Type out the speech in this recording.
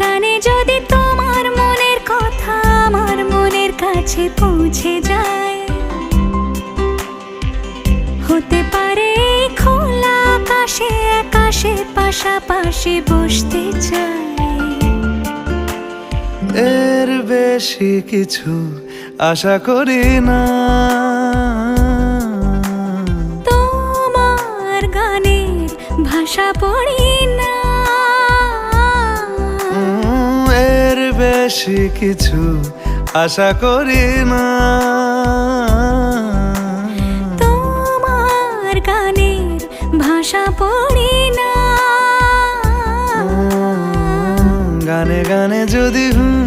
গানে যদি তোমার মনের কথা আমার মনের কাছে পৌঁছে যায়। হতে পারে খোলা আকাশে আকাশে পাশাপাশি বসতে চায় এর বেশি কিছু আশা করি না। তোমার গানের ভাষা পড়ি বেশি কিছু আশা করি না। তোমার গানের ভাষা পড়ি না। গানে গানে যদি হুম